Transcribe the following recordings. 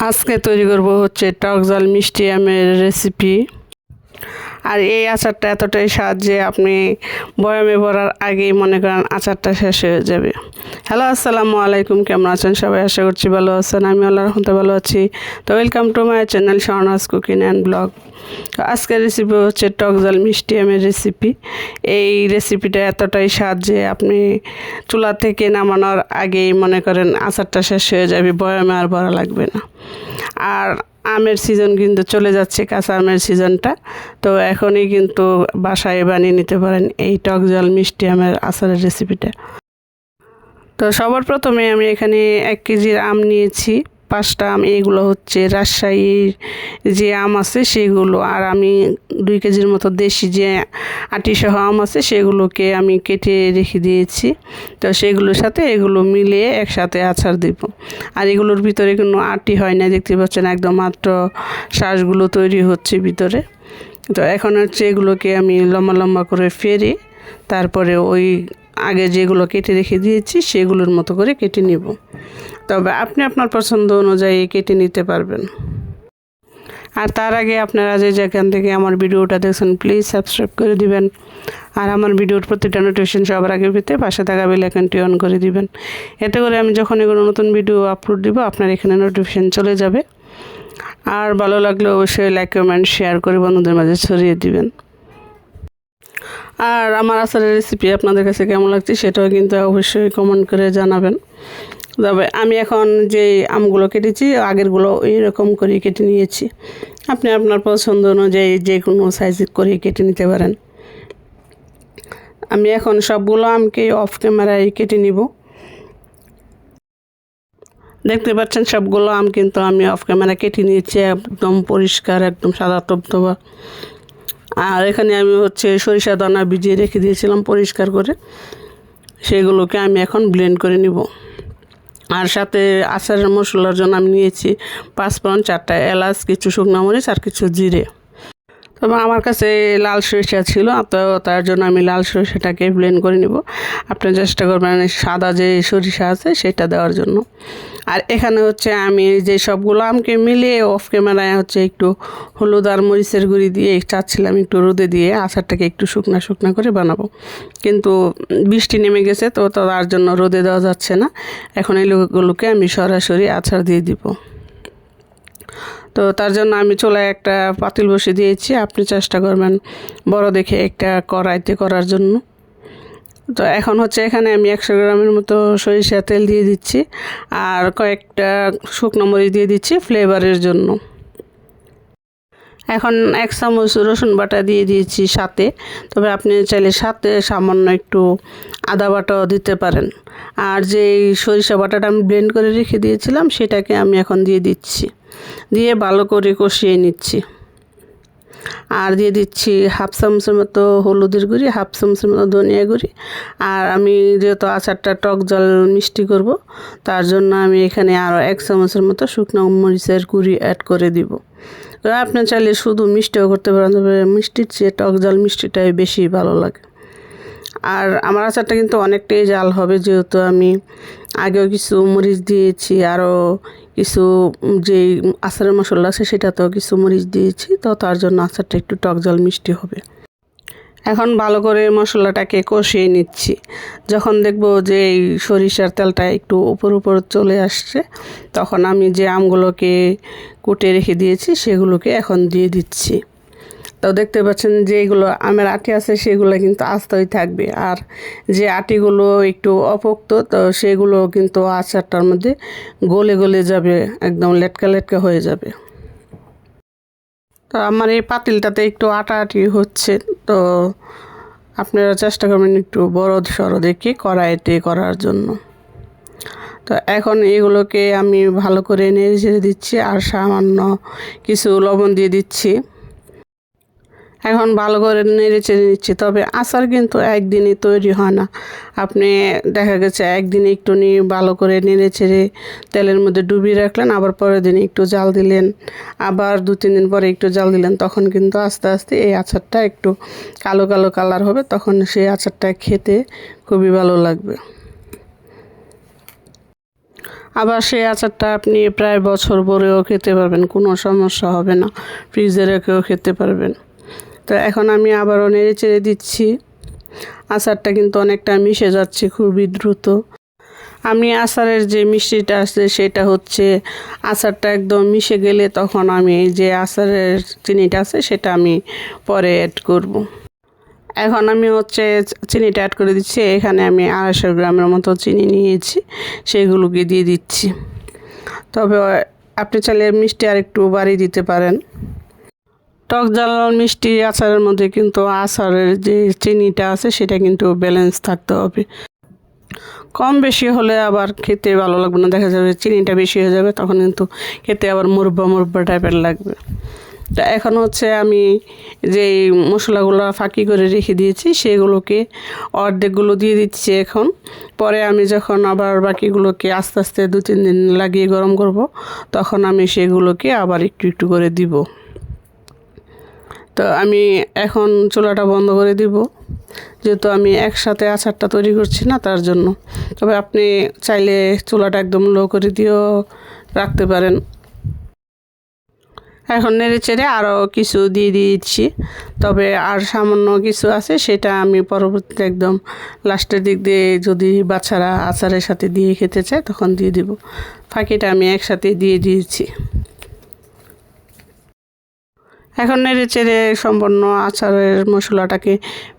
আজকে তৈরি করব হচ্ছে টক জাল মিষ্টি আমের রেসিপি আর এই আচারটা এতটাই স্বাদ যে আপনি বয়ামে ভরার আগেই মনে করেন আচারটা শেষ হয়ে যাবে। হ্যালো আসসালামু আলাইকুম। কেমন আছেন সবাই? আশা করছি ভালো আছেন। আমি আল্লাহ রহমতে ভালো আছি। তো welcome to my channel Shahnaz cooking and blog তো আজকের রেসিপি হচ্ছে টক ঝাল মিষ্টি আমের রেসিপি এই রেসিপিটা এতটাই স্বাদ যে আপনি চুলা থেকে নামানোর আগেই মনে করেন আচারটা শেষ হয়ে যাবে। বয়ামে আর ভরা লাগবে না। আর আমের সিজন কিন্তু চলে যাচ্ছে, কাঁচা আমের সিজনটা তো এখনই কিন্তু বাসায় বানিয়ে নিতে পারেন এই টক জল মিষ্টি আমের আচারের রেসিপিটা তো সবার প্রথমে আমি এখানে এক কেজির আম নিয়েছি। পাঁচটা আম এইগুলো হচ্ছে রাজশাহীর যে আম আছে সেগুলো। আর আমি দুই কেজির মতো দেশি যে আটিসহ আম আছে সেগুলোকে আমি কেটে রেখে দিয়েছি। তো সেগুলোর সাথে এগুলো মিলিয়ে একসাথে আচার দিব। আর এগুলোর ভিতরে কোনো আটি হয় না, দেখতে পাচ্ছেন একদম মাত্র শ্বাসগুলো তৈরি হচ্ছে ভিতরে। তো এখন হচ্ছে এগুলোকে আমি লম্বা লম্বা করে ফেরি, তারপরে ওই আগে যেগুলো কেটে রেখে দিয়েছি সেগুলোর মতো করে কেটে নিব। তবে আপনি আপনার পছন্দ অনুযায়ী কেটে নিতে পারবেন। আর তার আগে আপনারা যে যেখান থেকে আমার ভিডিওটা দেখছেন প্লিজ সাবস্ক্রাইব করে দিবেন। আর আমার ভিডিওর প্রতিটা নোটিফিকেশন সবার আগে পেতে পাশে থাকা বেল আইকনটি অন করে দিবেন। এতে করে আমি যখন কোনো নতুন ভিডিও আপলোড দিব, আপনার এখানে নোটিফিকেশন চলে যাবে। আর ভালো লাগলে অবশ্যই লাইক কমেন্ট শেয়ার করে বন্ধুদের মাঝে ছড়িয়ে দিবেন। আর আমার আচারের রেসিপি আপনাদের কাছে কেমন লাগছে সেটাও কিন্তু অবশ্যই কমেন্ট করে জানাবেন। তবে আমি এখন যে আমগুলো কেটেছি, আগেরগুলো এইরকম করে কেটে নিয়েছি। আপনি আপনার পছন্দ অনুযায়ী যে কোনো সাইজ করে কেটে নিতে পারেন। আমি এখন সবগুলো আমকে অফ ক্যামেরায় কেটে নিব। দেখতে পাচ্ছেন, সবগুলো আম কিন্তু আমি অফ ক্যামেরা কেটে নিয়েছি, একদম পরিষ্কার, একদম সাদা তবতবা আর এখানে আমি হচ্ছে সরিষা দানা ভিজিয়ে রেখে দিয়েছিলাম পরিষ্কার করে। সেগুলোকে আমি এখন ব্লেন্ড করে নিব। আর সাথে আচারের মশলার জন্য আমি নিয়েছি পাঁচফোড়ন, চারটা এলাচ, কিছু শুকনো মরিচ আর কিছু জিরে। তবে আমার কাছে লাল সরিষা ছিল, তো তার জন্য আমি লাল সরিষাটাকে ব্লেন্ড করে নিব। আপনি চেষ্টা করবেন সাদা যে সরিষা আছে সেটা দেওয়ার জন্য। আর এখানে হচ্ছে আমি যে সবগুলো আমকে মিলিয়ে অফ ক্যামেরায় হচ্ছে একটু হলুদ আর মরিচের গুঁড়ি দিয়ে চাচ্ছিলাম একটু রোদে দিয়ে আচারটাকে একটু শুকনা শুকনা করে বানাবো। কিন্তু বৃষ্টি নেমে গেছে, তো তার জন্য রোদে দেওয়া যাচ্ছে না। এখন এই লোকগুলোকে আমি সরাসরি আচার দিয়ে দিব। তো তার জন্য আমি চুলায় একটা পাতিল বসে দিয়েছি। আপনি চেষ্টা করবেন বড় দেখে একটা কড়াইতে করার জন্য। তো এখন হচ্ছে এখানে আমি একশো গ্রামের মতো সরিষা তেল দিয়ে দিচ্ছি আর কয়েকটা শুকনো মরিচ দিয়ে দিচ্ছি ফ্লেভারের জন্য। এখন এক চামচ রসুন বাটা দিয়ে দিয়েছি সাথে। তবে আপনি চাইলে সাথে সামান্য একটু আদা বাটাও দিতে পারেন। আর যে সরিষা বাটাটা আমি ব্লেন্ড করে রেখে দিয়েছিলাম, সেটাকে আমি এখন দিয়ে দিচ্ছি। দিয়ে ভালো করে কষিয়ে নিচ্ছি। আর দিয়ে দিচ্ছি হাফ চামচের মতো হলুদের গুঁড়ি, হাফ চামচের মতো ধনিয়া গুঁড়ি। আর আমি যেহেতু আচারটা টক জল মিষ্টি করব, তার জন্য আমি এখানে আরও এক চামচের মতো শুকনো মরিচের গুঁড়ি অ্যাড করে দিব। আপনি চাইলে শুধু মিষ্টিও করতে পারেন, তবে মিষ্টির চেয়ে টক জল মিষ্টিটাই বেশি ভালো লাগে। আর আমার আচারটা কিন্তু অনেকটাই জাল হবে, যেহেতু আমি আগেও কিছু মরিচ দিয়েছি, আরও কিছু যে আচারের মশলা আছে সেটাতেও কিছু মরিচ দিয়েছি, তো তার জন্য আচারটা একটু টক জল মিষ্টি হবে। এখন ভালো করে মশলাটাকে কষিয়ে নিচ্ছি। যখন দেখব যে এই সরিষার তেলটা একটু উপর উপর চলে আসছে, তখন আমি যে আমগুলোকে কুটে রেখে দিয়েছি, সেগুলোকে এখন দিয়ে দিচ্ছি। তো দেখতে পাচ্ছেন যেগুলো আমের আটি আছে, সেগুলো কিন্তু আস্তই থাকবে। আর যে আটিগুলো একটু অপোক্ত, তো সেগুলো কিন্তু আচারটার মধ্যে গলে গলে যাবে, একদম লেটকা লেটকা হয়ে যাবে। তো আমার এই পাতিলটাতে একটু আটা আটি হচ্ছে, তো আপনারা চেষ্টা করবেন একটু বড় সড়ো দেখে কড়াইতে করার জন্য। তো এখন এগুলোকে আমি ভালো করে নেড়ে ছেড়ে দিচ্ছি, আর সামান্য কিছু লবণ দিয়ে দিচ্ছি। এখন ভালো করে নেড়ে চেড়ে নিচ্ছি। তবে আচার কিন্তু একদিনই তৈরি হয় না। আপনি দেখা গেছে একদিন একটু নিয়ে ভালো করে নেড়ে ছেড়ে তেলের মধ্যে ডুবিয়ে রাখলেন, আবার পরের দিন একটু জাল দিলেন, আবার দু, তিন দিন পরে একটু জাল দিলেন, তখন কিন্তু আস্তে আস্তে এই আচারটা একটু কালো কালো কালার হবে, তখন সেই আচারটা খেতে খুবই ভালো লাগবে। আবার সেই আচারটা আপনি প্রায় বছর ভরেও খেতে পারবেন, কোনো সমস্যা হবে না। ফ্রিজে রেখেও খেতে পারবেন। তো এখন আমি আবারও নেড়ে চেড়ে দিচ্ছি। আচারটা কিন্তু অনেকটা মিশে যাচ্ছে খুবই দ্রুত। আমি আচারের যে মিষ্টিটা আছে সেটা হচ্ছে আচারটা একদম মিশে গেলে তখন আমি যে আচারের চিনিটা আছে সেটা আমি পরে অ্যাড করব। এখন আমি হচ্ছে চিনিটা অ্যাড করে দিচ্ছি। এখানে আমি আড়াইশো গ্রামের মতো চিনি নিয়েছি, সেগুলোকে দিয়ে দিচ্ছি। তবে আপনি চাইলে মিষ্টি আর একটু বাড়িয়ে দিতে পারেন। টক জাল মিষ্টি আচারের মধ্যে কিন্তু আচারের যে চিনিটা আছে, সেটা কিন্তু ব্যালেন্স থাকতে হবে। কম বেশি হলে আবার খেতে ভালো লাগবে না, দেখা যাবে চিনিটা বেশি হয়ে যাবে, তখন কিন্তু খেতে আবার মুরব্বা মুরব্বা টাইপের লাগবে। তা এখন হচ্ছে আমি যেই মশলাগুলো ফাঁকি করে রেখে দিয়েছি, সেগুলোকে অর্ধেকগুলো দিয়ে দিচ্ছি এখন। পরে আমি যখন আবার বাকিগুলোকে আস্তে আস্তে দু তিন দিন লাগিয়ে গরম করব, তখন আমি সেগুলোকে আবার একটু একটু করে দিব। তো আমি এখন চুলাটা বন্ধ করে দিব। যেহেতু আমি একসাথে আচারটা তৈরি করছি না তার জন্য। তবে আপনি চাইলে চুলাটা একদম লো করে দিয়েও রাখতে পারেন। এখন নেড়ে চেড়ে আরও কিছু দিয়ে দিয়েছি তবে আর সামান্য কিছু আছে সেটা আমি পরবর্তীতে একদম লাস্টের দিক দিয়ে যদি বাচ্চারা আচারের সাথে দিয়ে খেতে চায় তখন দিয়ে দিব। ফাঁকিটা আমি একসাথে দিয়ে দিয়েছি। এখন নেড়ে চেড়ে সম্পূর্ণ আচারের মশলাটাকে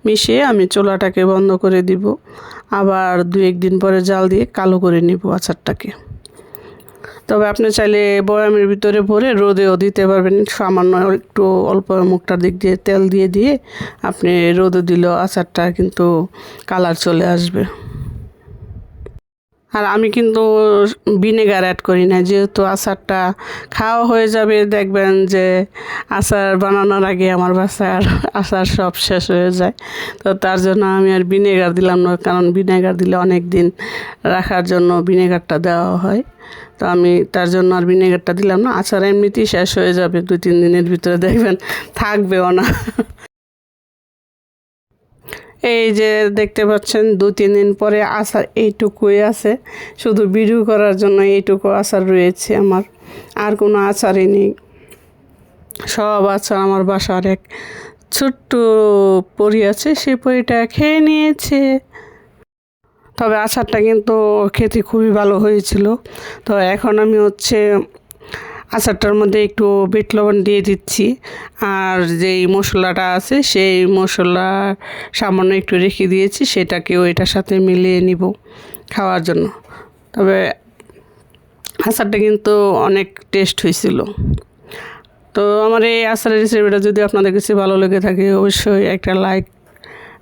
মিশিয়ে আমি চোলাটাকে বন্ধ করে দিব। আবার দু একদিন পরে জাল দিয়ে কালো করে নিব আচারটাকে। তবে আপনি চাইলে বয়ামের ভিতরে ভরে রোদেও দিতে পারবেন। সামান্য একটু অল্প মুখটার দিক দিয়ে তেল দিয়ে দিয়ে আপনি রোদে দিলেও আচারটা কিন্তু কালার চলে আসবে। আর আমি কিন্তু ভিনেগার অ্যাড করি না, যেহেতু আচারটা খাওয়া হয়ে যাবে, দেখবেন যে আচার বানানোর আগে আমার বাসার আচার সব শেষ হয়ে যায়। তো তার জন্য আমি আর ভিনেগার দিলাম না, কারণ ভিনেগার দিলে অনেক দিন রাখার জন্য ভিনেগারটা দেওয়া হয়। তো আমি তার জন্য আর ভিনেগারটা দিলাম না, আচার এমনিতেই শেষ হয়ে যাবে, দুই, তিন দিনের ভিতরে দেখবেন থাকবেও না। এই যে দেখতে পাচ্ছেন দু তিন দিন পরে আচার এইটুকুই আছে। শুধু ভিডিও করার জন্য এইটুকু আচার রয়েছে আমার। আর কোনো আচারই নেই। সব আচার আমার বাসার এক ছোট্ট পরি আছে, সেই পরিটা খেয়ে নিয়েছে। তবে আচারটা কিন্তু খেতে খুবই ভালো হয়েছিল। তো এখন আমি হচ্ছে আচারটার মধ্যে একটু বিট লবণ দিয়ে দিচ্ছি। আর যেই মশলাটা আছে, সেই মশলা সামান্য একটু রেখে দিয়েছি, সেটাকেও ওইটার সাথে মিলিয়ে নিব খাওয়ার জন্য। তবে আচারটা কিন্তু অনেক টেস্ট হয়েছিল। তো আমার এই আচারের রেসিপিটা যদি আপনাদের কাছে ভালো লেগে থাকে, অবশ্যই একটা লাইক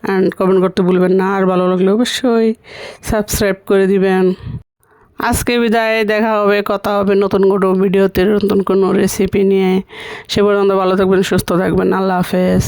অ্যান্ড কমেন্ট করতে ভুলবেন না। আর ভালো লাগলে অবশ্যই সাবস্ক্রাইব করে দিবেন। আজকে বিদায়, দেখা হবে, কথা হবে নতুন কোনো ভিডিওতে, নতুন কোনো রেসিপি নিয়ে। সে পর্যন্ত ভালো থাকবেন, সুস্থ থাকবেন, আল্লাহ হাফেজ।